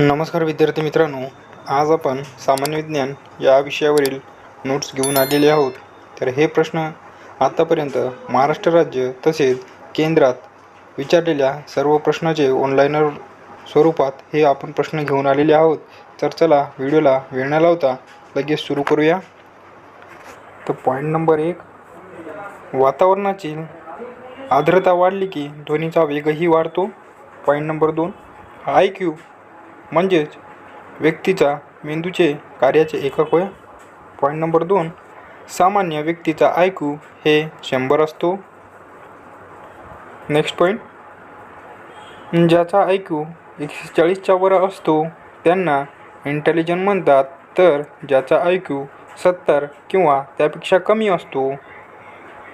नमस्कार विद्यार्थी मित्रांनो आज आपण सामान्य विज्ञान या विषयावरील नोट्स घेऊन आलेले आहोत. तर हे प्रश्न आत्तापर्यंत महाराष्ट्र राज्य तसेच केंद्रात विचारलेल्या सर्व प्रश्नाचे ऑनलाईन स्वरूपात हे आपण प्रश्न घेऊन आलेले आहोत. तर चला व्हिडिओला वेळ न लावता लगेच सुरू करूया. तर पॉईंट नंबर एक वातावरणाची आर्द्रता वाढली की ध्वनीचा वेगही वाढतो. पॉईंट नंबर दोन आय क्यू म्हणजेच व्यक्तीचा मेंदूचे कार्याचे एकक होय? पॉईंट नंबर दोन. सामान्य व्यक्तीचा आय क्यू हे शंभर असतो. नेक्स्ट पॉईंट ज्याचा आय क्यू एकशे चाळीसच्या वर असतो त्यांना इंटेलिजंट म्हणतात तर ज्याचा आय क्यू सत्तर किंवा त्यापेक्षा कमी असतो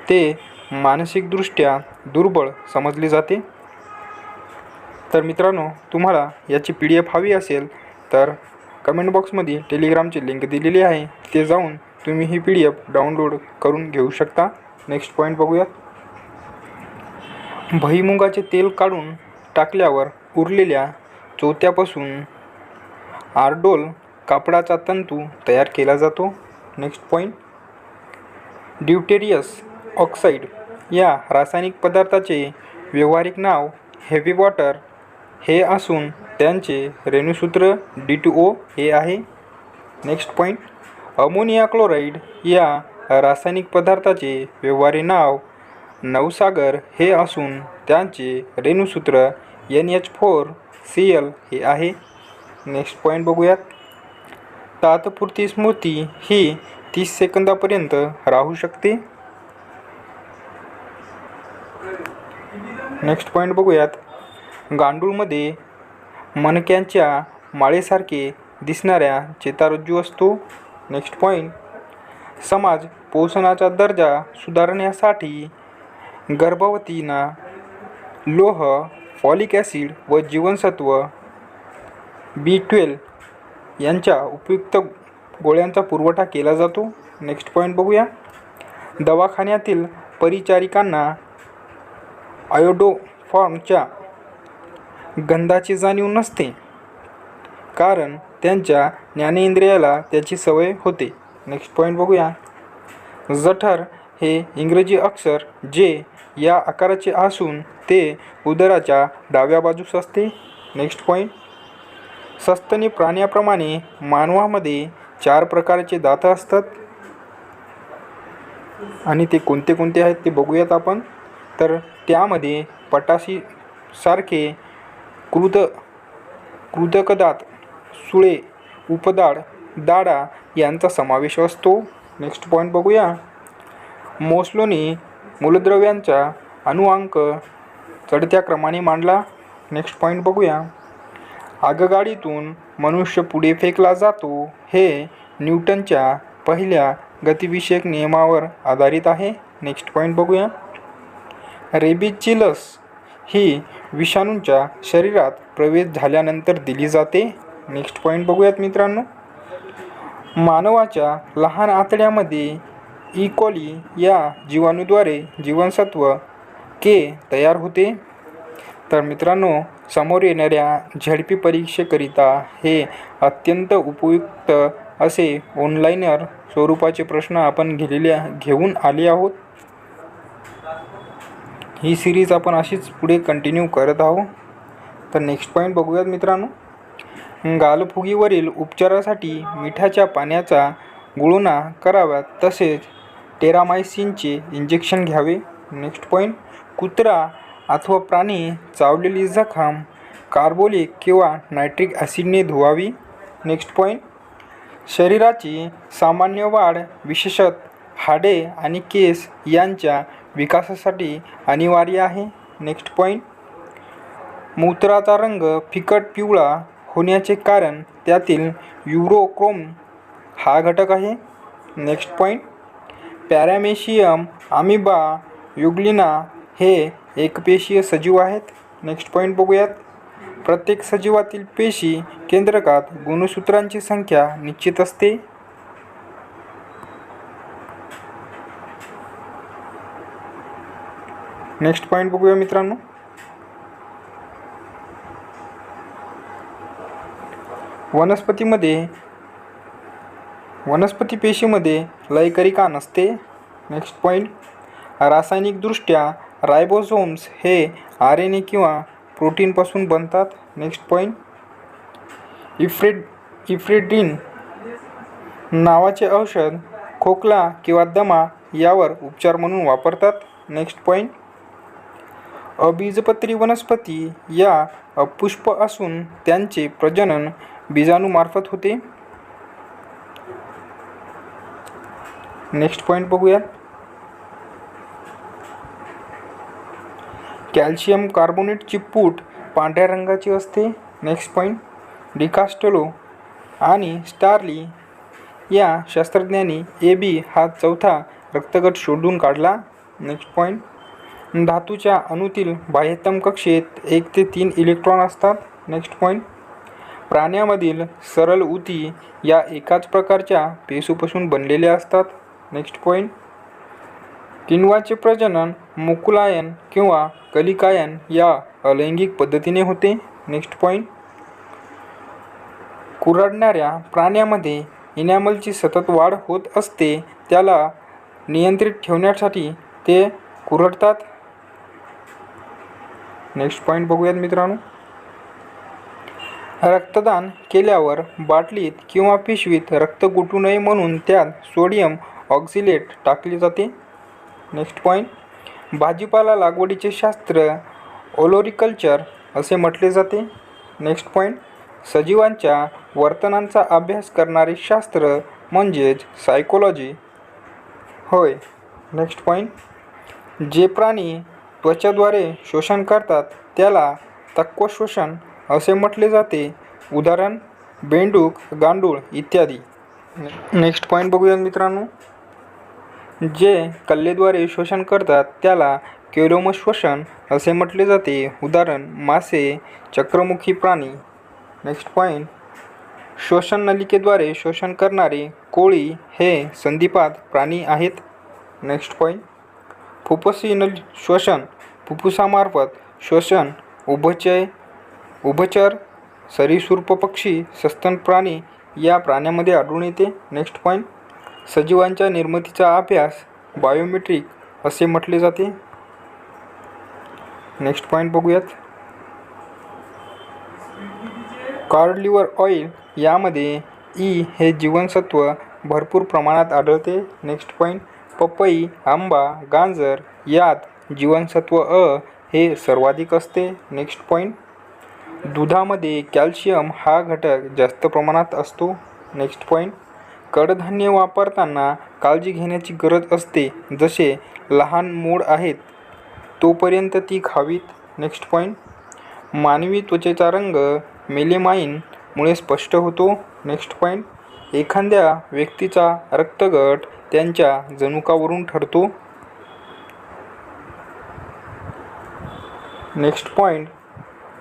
ते मानसिकदृष्ट्या दुर्बळ समजले जाते. तर मित्रांनो तुम्हाला याची पी डी एफ हवी असेल तर कमेंट बॉक्समध्ये टेलिग्रामची लिंक दिलेली आहे. ते जाऊन तुम्ही ही पी डी एफ डाउनलोड करून घेऊ शकता. नेक्स्ट पॉईंट बघूयात. भईमुगाचे तेल काढून टाकल्यावर उरलेल्या चोथ्यापासून आरडोल कापडाचा तंतू तयार केला जातो. नेक्स्ट पॉईंट ड्युटेरियस ऑक्साईड या रासायनिक पदार्थाचे व्यावहारिक नाव हेवी वॉटर हे असून त्यांचे रेणुसूत्र डी टू ओ हे आहे. नेक्स्ट पॉईंट अमोनिया क्लोराईड या रासायनिक पदार्थाचे व्यवहारी नाव नवसागर हे असून त्यांचे रेणुसूत्र N H four C L हे आहे. नेक्स्ट पॉईंट बघूयात. तात्पुरती स्मृती ही तीस सेकंदापर्यंत राहू शकते. नेक्स्ट पॉईंट बघूयात. गांडूळमध्ये मणक्यांच्या माळेसारखे दिसणाऱ्या चेतारज्जू असतो. नेक्स्ट पॉईंट समाज पोषणाचा दर्जा सुधारण्यासाठी गर्भवतींना लोह फॉलिक ॲसिड व जीवनसत्व बी ट्वेल्व यांच्या उपयुक्त गोळ्यांचा पुरवठा केला जातो. नेक्स्ट पॉईंट बघूया. दवाखान्यातील परिचारिकांना आयोडोफॉर्मच्या गंधाची जाणीव नसते. कारण त्यांच्या ज्ञानेंद्रियाला त्याची सवय होते. नेक्स्ट पॉईंट बघूया. जठर हे इंग्रजी अक्षर जे या आकाराचे असून ते उदराच्या डाव्या बाजूस असते. नेक्स्ट पॉईंट सस्तनी प्राण्याप्रमाणे मानवामध्ये चार प्रकारचे दात असतात. आणि ते कोणते कोणते आहेत ते बघूयात आपण. तर त्यामध्ये पटाशी सारखे कृत कृतकदात सुळे उपदाड दाडा यांचा समावेश असतो. नेक्स्ट पॉईंट बघूया. मोस्लोनी मूलद्रव्यांचा अनुअंक चढत्या क्रमाने मांडला. नेक्स्ट पॉईंट बघूया. आगगाडीतून मनुष्य पुढे फेकला जातो हे न्यूटनच्या पहिल्या गतिविषयक नियमावर आधारित आहे. नेक्स्ट पॉईंट बघूया. रेबीजची लस ही विषाणूंच्या शरीरात प्रवेश झाल्यानंतर दिली जाते. नेक्स्ट पॉईंट बघूयात मित्रांनो. मानवाच्या लहान आतड्यामध्ये e. इकॉली या जीवाणूद्वारे जीवनसत्व के तयार होते. तर मित्रांनो समोर येणाऱ्या झडपी परीक्षेकरिता हे अत्यंत उपयुक्त असे ऑनलाईनर स्वरूपाचे प्रश्न आपण गेलेले घेऊन आले आहोत. ही सिरीज आपण अशीच पुढे कंटिन्यू करत आहोत. तर नेक्स्ट पॉईंट बघूयात मित्रांनो. गालफुगीवरील उपचारासाठी मिठाच्या पाण्याचा गुळणा कराव्यात तसेच टेरामायसिनचे इंजेक्शन घ्यावे. नेक्स्ट पॉईंट कुत्रा अथवा प्राणी चावलेली जखम कार्बोलिक किंवा नायट्रिक ॲसिडने धुवावी. नेक्स्ट पॉईंट शरीराची सामान्य वाढ विशेषत हाडे आणि केस यांच्या विकासासाठी अनिवार्य आहे. नेक्स्ट पॉईंट मूत्राचा रंग फिकट पिवळा होण्याचे कारण त्यातील युरोक्रोम हा घटक आहे. Next point paramecium amoeba euglena हे एकपेशीय सजीव आहेत. नेक्स्ट पॉईंट बघूयात. प्रत्येक सजीवातील पेशी केंद्रकात गुणसूत्रांची संख्या निश्चित असते. नेक्स्ट पॉईंट बघूया मित्रांनो. वनस्पतीमध्ये वनस्पती पेशीमध्ये लयकरिका नसते? नेक्स्ट पॉईंट रासायनिकदृष्ट्या रायबोझोम्स हे आर एन ए किंवा प्रोटीनपासून बनतात. नेक्स्ट पॉईंट इफ्रेड इफ्रेडिन नावाचे औषध खोकला किंवा दमा यावर उपचार म्हणून वापरतात. नेक्स्ट पॉईंट अबीजपत्री वनस्पती या अपुष्प असून त्यांचे प्रजनन बीजाणूमार्फत होते. नेक्स्ट पॉईंट बघूयात. कॅल्शियम कार्बोनेटची पूट पांढऱ्या रंगाची असते. नेक्स्ट पॉईंट डिकास्टलो आणि स्टारली या शास्त्रज्ञांनी ए बी हा चौथा रक्तगट शोधून काढला. नेक्स्ट पॉईंट धातूच्या अणूतील बाह्यतम कक्षेत एक ते तीन इलेक्ट्रॉन असतात. नेक्स्ट पॉईंट प्राण्यामधील सरळ उती या एकाच प्रकारच्या पेसूपासून बनलेल्या असतात. नेक्स्ट पॉईंट किण्वाचे प्रजनन मुकुलायन किंवा कलिकायन या अलैंगिक पद्धतीने होते. नेक्स्ट पॉईंट कुरडणाऱ्या प्राण्यामध्ये इनॅमलची सतत वाढ होत असते. त्याला नियंत्रित ठेवण्यासाठी ते कुरडतात नेक्स्ट पॉईंट बघूयात मित्रांनो. रक्तदान केल्यावर बाटलीत किंवा पिशवीत रक्त गुटू नये म्हणून त्यात सोडियम ऑक्झिलेट टाकले जाते. नेक्स्ट पॉईंट भाजीपाला लागवडीचे शास्त्र ओलोरिकल्चर असे म्हटले जाते. नेक्स्ट पॉईंट सजीवांच्या वर्तनांचा अभ्यास करणारे शास्त्र म्हणजेच सायकोलॉजी होय. नेक्स्ट पॉईंट जे प्राणी त्वचाद्वारे शोषण करतात त्याला तक्वशोषण असे म्हटले जाते. उदाहरण बेंडूक गांडूळ इत्यादी. नेक्स्ट पॉईंट बघूया मित्रांनो. जे कल्लेद्वारे शोषण करतात त्याला केलोमश्वसन असे म्हटले जाते. उदाहरण मासे चक्रमुखी प्राणी. नेक्स्ट पॉईंट शोषण नलिकेद्वारे शोषण करणारे कोळी हे संधिपात प्राणी आहेत. नेक्स्ट पॉईंट फुफ्फुसी श्वसन फुफ्फुसामार्फत श्वसन उभचय उभचर सरीसृप पक्षी सस्तन प्राणी या प्राण्यामध्ये आढळून येते. नेक्स्ट पॉईंट सजीवांच्या निर्मितीचा अभ्यास बायोमेट्रिक असे म्हटले जाते. नेक्स्ट पॉईंट बघूयात. कॉड लिव्हर ऑइल यामध्ये ई हे जीवनसत्व भरपूर प्रमाणात आढळते. नेक्स्ट पॉईंट पपई आंबा गाजर यात जीवनसत्व अ हे सर्वाधिक असते. नेक्स्ट पॉईंट दुधामध्ये कॅल्शियम हा घटक जास्त प्रमाणात असतो. नेक्स्ट पॉईंट कडधान्य वापरताना काळजी घेण्याची गरज असते. जसे लहान मूळ आहेत तोपर्यंत ती खावीत. नेक्स्ट पॉईंट मानवी त्वचेचा रंग मेलेमाईनमुळे स्पष्ट होतो. नेक्स्ट पॉईंट एखाद्या व्यक्तीचा रक्तगट त्यांच्या जनुकावरून ठरतो. नेक्स्ट पॉईंट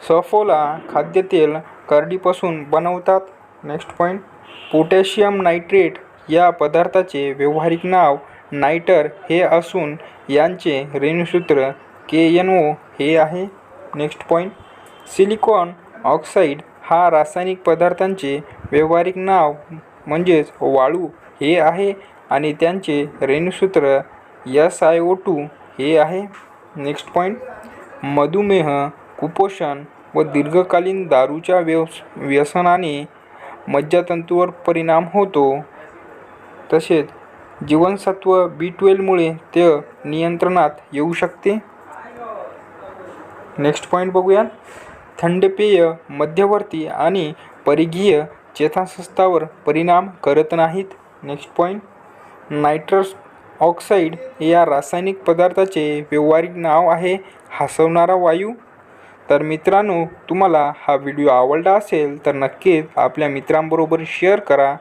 सफोला खाद्यतेल करडीपासून बनवतात. नेक्स्ट पॉईंट पोटॅशियम नायट्रेट या पदार्थाचे व्यावहारिक नाव नायटर हे असून यांचे रेणुसूत्र के एन ओ हे आहे. नेक्स्ट पॉईंट सिलिकॉन ऑक्साईड हा रासायनिक पदार्थांचे व्यावहारिक नाव म्हणजेच वाळू हे आहे. आणि त्यांचे रेणूसूत्र एस आय ओ टू हे आहे. नेक्स्ट पॉईंट मधुमेह कुपोषण व दीर्घकालीन दारूच्या व्यवस व्यसनाने मज्जातंतूवर परिणाम होतो. तसेच जीवनसत्व बी ट्वेल्वमुळे ते नियंत्रणात येऊ शकते. नेक्स्ट पॉईंट बघूया थंड पेय मध्यवर्ती आणि परिघीय चेतासंस्थावर परिणाम करत नाहीत. नेक्स्ट पॉईंट नायट्रस ऑक्साईड या रासायनिक पदार्थाचे व्यावहारिक नाव आहे हसवणारा वायू. तर मित्रांनो तुम्हाला हा व्हिडिओ आवडला असेल तर नक्कीच आपल्या मित्रांबरोबर शेअर करा.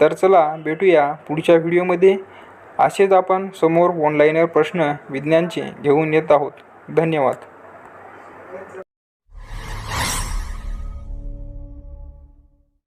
तर चला भेटूया पुढच्या व्हिडिओमध्ये. असेच आपण समोर ऑनलाईनवर प्रश्न विज्ञानचे घेऊन येत आहोत. धन्यवाद.